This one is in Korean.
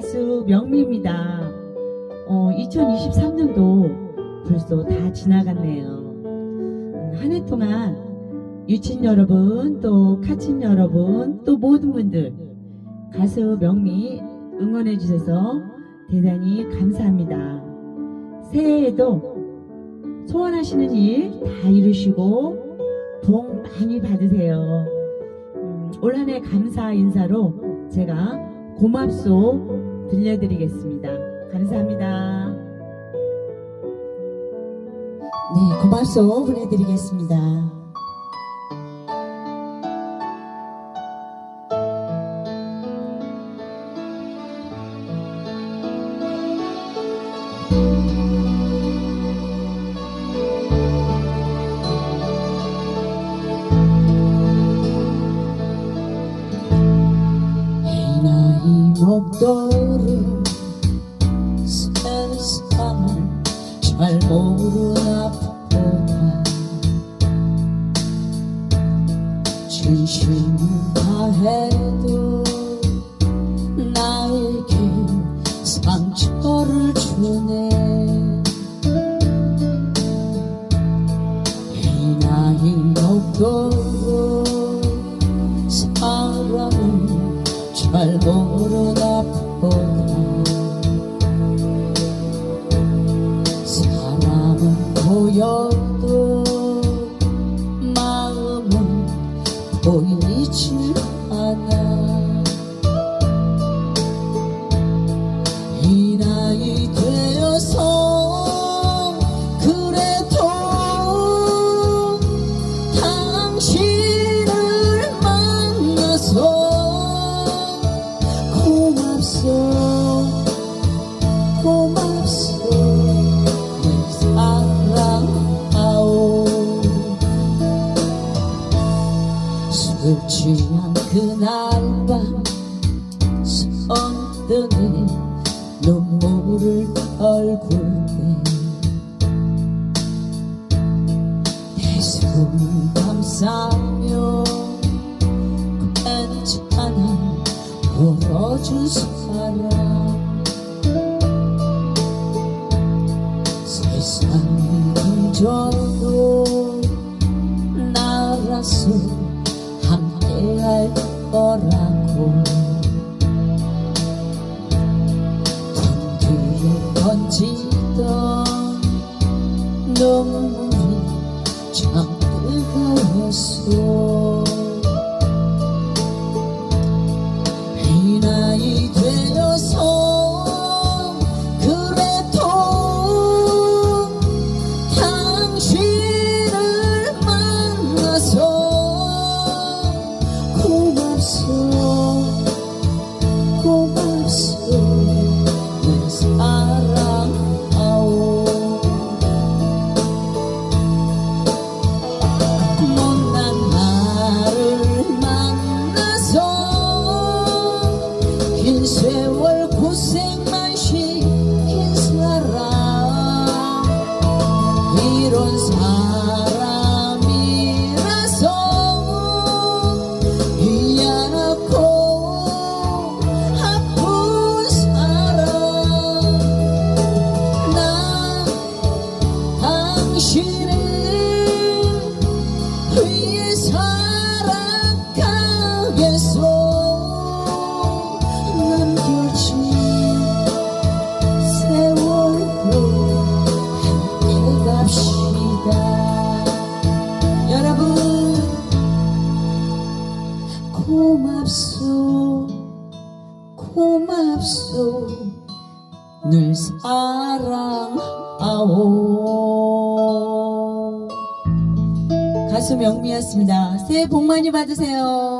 가수 명미입니다. 어, 2023년도 벌써 다 지나갔네요. 음, 한해 동안 유친 여러분, 또 카친 여러분, 또 모든 분들 가수 명미 응원해 주셔서 대단히 감사합니다. 새해에도 소원하시는 일 다 이루시고 복 많이 받으세요. 음, 올 한해 감사 인사로 제가 고맙소 들려드리겠습니다. 감사합니다. 네, 고맙소 보내드리겠습니다. 먹도록 세상을 잘 모르나 보다 진심을 다해도 나에게 상처를 주네. 이 나이 먹도 여도 마음은 보이질 않아. 이 나이 되어서 그래도 당신을 만나서 고맙소 취한 그날 밤 손등에 눈물을 내 손을 감싸며 괜찮아 울어준 사람. 세상이 잊 거라고 던지에 던지던 눈물이 참 뜨거웠어 이 나이 되어서 그래도 당신 고맙소 늘 사랑하오 가수 명미였습니다. 새해 복 많이 받으세요.